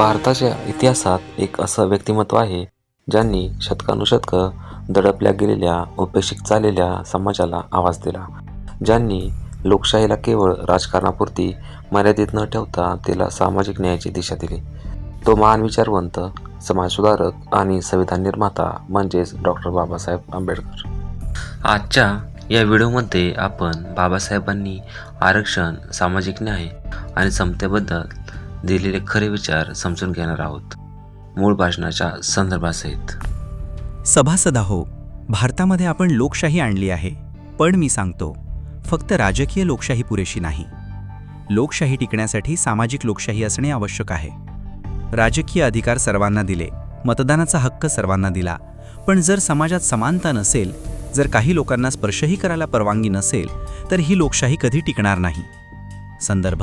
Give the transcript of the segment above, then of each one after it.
भारताच्या इतिहासात एक असं व्यक्तिमत्व आहे ज्यांनी शतकानुशतकं दडपल्या गेलेल्या उपेक्षित चाललेल्या समाजाला आवाज दिला. ज्यांनी लोकशाहीला केवळ राजकारणापुरती मर्यादित न ठेवता तिला सामाजिक न्यायाची दिशा दिली. तो महान विचारवंत समाजसुधारक आणि संविधान निर्माता म्हणजेच डॉक्टर बाबासाहेब आंबेडकर. आजच्या या व्हिडिओमध्ये आपण बाबासाहेबांनी आरक्षण सामाजिक न्याय आणि समतेबद्दल दिलेले खरे विचार समजून घेणार आहोत. मूळ भाषणाच्या संदर्भासहित. सभासदा हो भारतामध्ये आपण लोकशाही आणली आहे पण मी सांगतो फक्त राजकीय लोकशाही पुरेशी नाही. लोकशाही टिकण्यासाठी सामाजिक लोकशाही असणे आवश्यक आहे. राजकीय अधिकार सर्वांना दिले मतदानाचा हक्क सर्वांना दिला पण जर समाजात समानता नसेल जर काही लोकांना स्पर्शही करायला परवानगी नसेल तर ही लोकशाही कधी टिकणार नाही. संदर्भ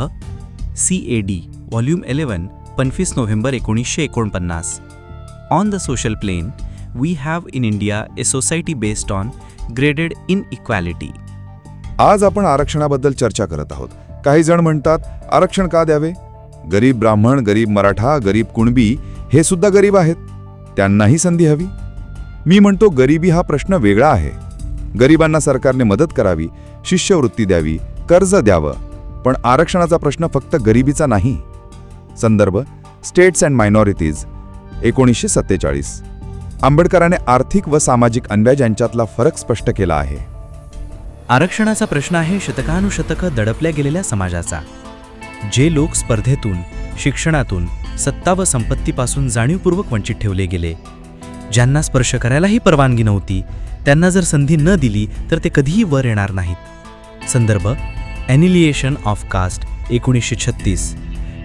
C A D volume eleven पंचवीस नोव्हेंबर एकोणीसशे एकोणपन्नास. On the social plane we have in India a society based on graded inequality आज आपण आरक्षणाबद्दल चर्चा करत आहोत. काही जण म्हणतात आरक्षण का द्यावे? गरीब ब्राह्मण गरीब मराठा गरीब कुणबी हे सुद्धा गरीब आहेत. त्यांनाही संधी हवी. मी म्हणतो गरिबी हा प्रश्न वेगळा आहे. गरिबांना सरकारने मदत करावी शिष्यवृत्ती द्यावी कर्ज द्यावं. पण आरक्षणाचा प्रश्न फक्त गरिबीचा नाही. संदर्भ स्टेट्स अँड मायनॉरिटीज एकोणीसशे सत्तेचाळीस. आंबेडकराने आर्थिक व सामाजिक अन्याय यांच्यातला फरक स्पष्ट केला आहे. आरक्षणाचा प्रश्न आहे शतकानुशतकं दडपल्या गेलेल्या समाजाचा. जे लोक स्पर्धेतून शिक्षणातून सत्ता व संपत्तीपासून जाणीवपूर्वक वंचित ठेवले गेले. ज्यांना स्पर्श करायलाही परवानगी नव्हती त्यांना जर संधी न दिली तर ते कधीही वर येणार नाहीत. संदर्भ ॲनिलिएशन ऑफ कास्ट एकोणीसशे छत्तीस.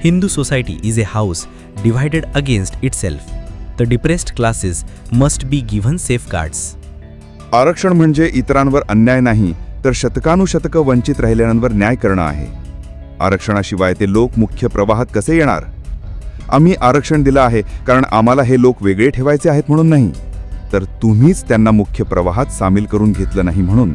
Hindu society is a house divided against itself the depressed classes must be given safeguards आरक्षण म्हणजे इतरांवर अन्याय नाही तर शतकानुशतकं वंचित राहिलेल्यांवर न्याय करणं आहे. आरक्षणाशिवाय ते लोक मुख्य प्रवाहात कसे येणार? आम्ही आरक्षण दिलं आहे कारण आम्हाला हे लोक वेगळे ठेवायचे आहेत म्हणून नाही. तर तुम्हीच त्यांना मुख्य प्रवाहात सामील करून घेतलं नाही म्हणून.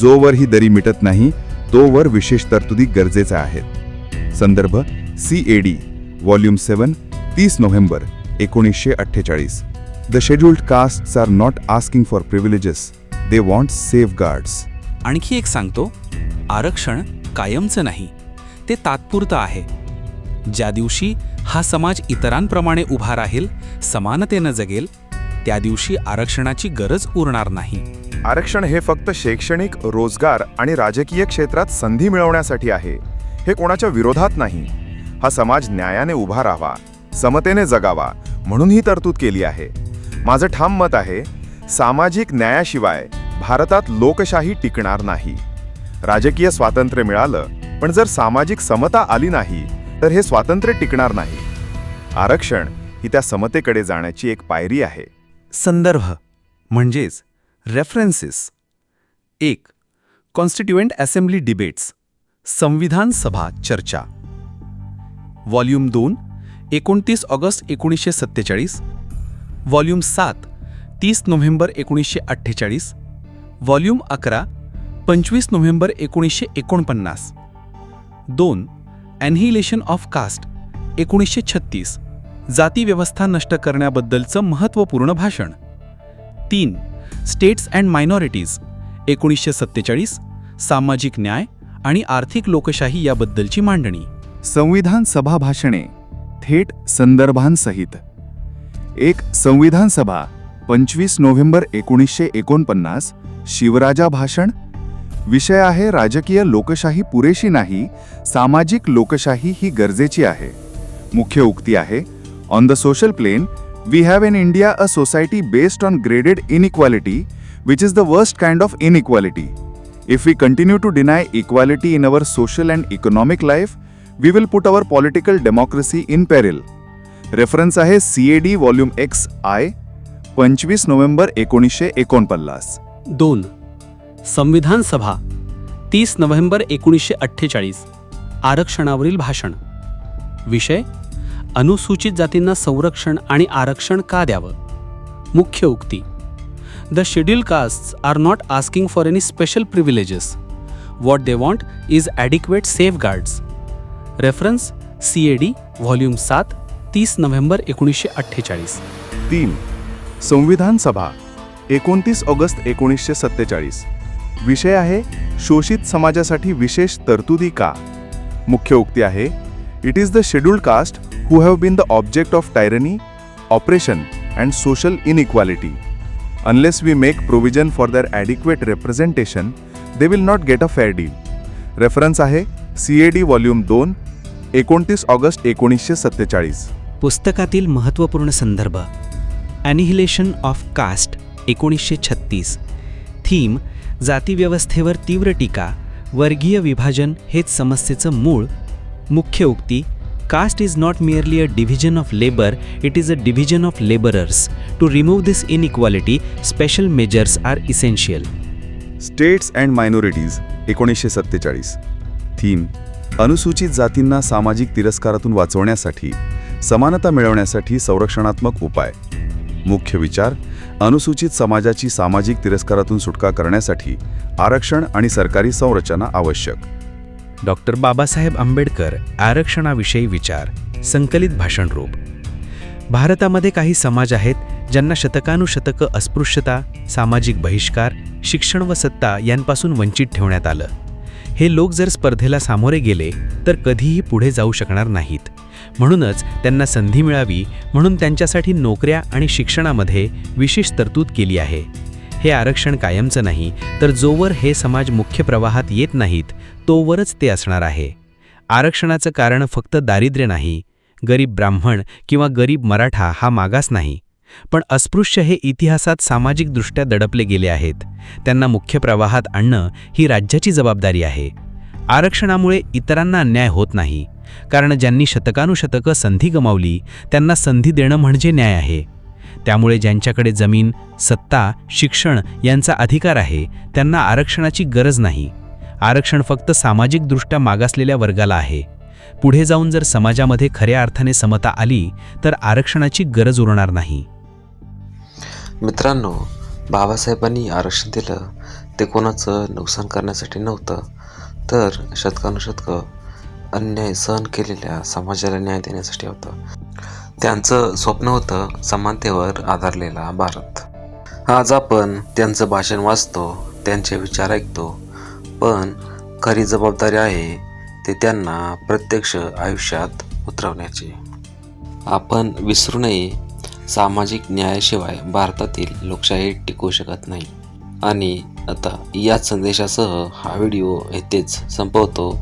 जोवर ही दरी मिटत नाही तोवर विशेष तरतुदी गरजेच्या आहेत. संदर्भ C A D volume seven तीस नोव्हेंबर एकोणीसशे अठ्ठेचाळीस. The scheduled castes are not asking for privileges they want safeguards आणखी एक सांगतो आरक्षण कायमचं नाही ते तात्पुरतं आहे. ज्या दिवशी हा समाज इतरांप्रमाणे उभा राहील समानतेनं जगेल त्या दिवशी आरक्षणाची गरज उरणार नाही. आरक्षण हे फक्त शैक्षणिक रोजगार आणि राजकीय क्षेत्रात संधी मिळवण्यासाठी आहे. हे कोणाच्या विरोधात नाही. हा समाज न्यायाने उभा राहावा समतेने जगावा म्हणून ही तरतूद केली आहे. माझं ठाम मत आहे सामाजिक न्यायाशिवाय भारतात लोकशाही टिकणार नाही. राजकीय स्वातंत्र्य मिळालं पण जर सामाजिक समता आली नाही तर हे स्वातंत्र्य टिकणार नाही. आरक्षण ही त्या समतेकडे जाण्याची एक पायरी आहे. संदर्भ म्हणजेच रेफरन्सेस एक कॉन्स्टिट्युएंट असेंब्ली डिबेट्स संविधान सभा चर्चा. व्हॉल्यूम दोन एकोणतीस ऑगस्ट एकोणीसशे सत्तेचाळीस. व्हॉल्यूम सात तीस नोव्हेंबर एकोणीसशे अठ्ठेचाळीस. व्हॉल्यूम अकरा पंचवीस नोव्हेंबर एकोणीसशे एकोणपन्नास. दोन ॲन्हिलेशन ऑफ कास्ट एकोणीसशे छत्तीस. जातीव्यवस्था नष्ट करण्याबद्दलचं महत्त्वपूर्ण भाषण. तीन स्टेट्स अँड मायनॉरिटीज एकोणीसशे सत्तेचाळीस सामाजिक न्याय आणि आर्थिक लोकशाही याबद्दलची मांडणी. संविधान सभा भाषणे थेट संदर्भांसहित. एक संविधान सभा पंचवीस नोव्हेंबर एकोणीसशे एकोणपन्नास शिवराजा भाषण. विषय आहे राजकीय लोकशाही पुरेशी नाही सामाजिक लोकशाही ही गरजेची आहे. मुख्य उक्ती आहे On the social plane, we have in India a society based on graded inequality, which is the worst kind of inequality. If we continue to deny equality in our social and economic life, we will put our political democracy in peril. Reference आहे C A D volume X I पंचवीस नोव्हेंबर एकोणीसशे एकोणपन्नास दोन संविधान सभा तीस नोव्हेंबर एकोणीसशे अठ्ठेचाळीस आरक्षणावरील भाषण विषय अनुसूचित जातींना संरक्षण आणि आरक्षण का द्यावं? मुख्य उक्ती. The schedule castes are not asking for any special privileges what they want is adequate safeguards reference C A D volume सात तीस नोव्हेंबर एकोणीसशे अठ्ठेचाळीस. तीन. संविधान सभा एकोणतीस ऑगस्ट एकोणीसशे सत्तेचाळीस. विषय आहे शोषित समाजासाठी विशेष तरतुदी का? मुख्य उक्ती आहे it is the scheduled caste who have been the object of tyranny operation and social inequality. Unless we make provision for their adequate representation, they will not get a fair deal reference आहे C A D volume दोन एकोणतीस August एकोणीसशे सत्तेचाळीस. पुस्तकातील महत्त्वपूर्ण संदर्भ. ॲनिहिलेशन of caste एकोणीसशे छत्तीस. थीम जातीव्यवस्थेवर तीव्र टीका वर्गीय विभाजन हेच समस्येचं मूळ मुख्य उक्ती caste is not merely a division of labour it is a division of labourers to remove this inequality, special measures are essential states and minorities एकोणीसशे सत्तेचाळीस. थीम अनुसूचित जातींना सामाजिक तिरस्कारातून वाचवण्यासाठी समानता मिळवण्यासाठी संरक्षणात्मक उपाय. मुख्य विचार अनुसूचित समाजाची सामाजिक तिरस्कारातून सुटका करण्यासाठी आरक्षण आणि सरकारी संरचना आवश्यक. डॉक्टर बाबासाहेब आंबेडकर आरक्षणाविषयी विचार संकलित भाषणरूप. भारतामध्ये काही समाज आहेत ज्यांना शतकानुशतकं अस्पृश्यता सामाजिक बहिष्कार शिक्षण व सत्ता यांपासून वंचित ठेवण्यात आलं. हे लोक जर स्पर्धेला सामोरे गेले तर कधीही पुढे जाऊ शकणार नाहीत. म्हणूनच त्यांना संधी मिळावी म्हणून त्यांच्यासाठी नोकऱ्या आणि शिक्षणामध्ये विशेष तरतूद केली आहे. हे आरक्षण कायमचं नाही तर जोवर हे समाज मुख्य प्रवाहात येत नाहीत तोवरच ते असणार आहे. आरक्षणाचं कारण फक्त दारिद्र्य नाही गरीब ब्राह्मण किंवा गरीब मराठा हा मागास नाही पण अस्पृश्य हे इतिहासात सामाजिकदृष्ट्या दडपले गेले आहेत. त्यांना मुख्य प्रवाहात आणणं ही राज्याची जबाबदारी आहे. आरक्षणामुळे इतरांना अन्याय होत नाही कारण ज्यांनी शतकानुशतकं संधी गमावली त्यांना संधी देणं म्हणजे न्याय आहे. त्यामुळे ज्यांच्याकडे जमीन सत्ता शिक्षण यांचा अधिकार आहे त्यांना आरक्षणाची गरज नाही. आरक्षण फक्त सामाजिकदृष्ट्या मागासलेल्या वर्गाला आहे. पुढे जाऊन जर समाजामध्ये खऱ्या अर्थाने समता आली तर आरक्षणाची गरज उरणार नाही. मित्रांनो बाबासाहेबांनी आरक्षण दिलं ते कोणाचं नुकसान करण्यासाठी नव्हतं. तर शतकानुशतकं अन्याय सहन केलेल्या समाजाला न्याय देण्यासाठी होतं. त्यांचं स्वप्न होतं समानतेवर आधारलेला भारत. आज आपण त्यांचं भाषण वाचतो त्यांचे विचार ऐकतो पण खरी जबाबदारी आहे ते त्यांना प्रत्यक्ष आयुष्यात उतरवण्याची. आपण विसरू नये सामाजिक न्यायाशिवाय भारतातील लोकशाही टिकू शकत नाही. आणि आता याच संदेशासह हा व्हिडिओ येथेच संपवतो.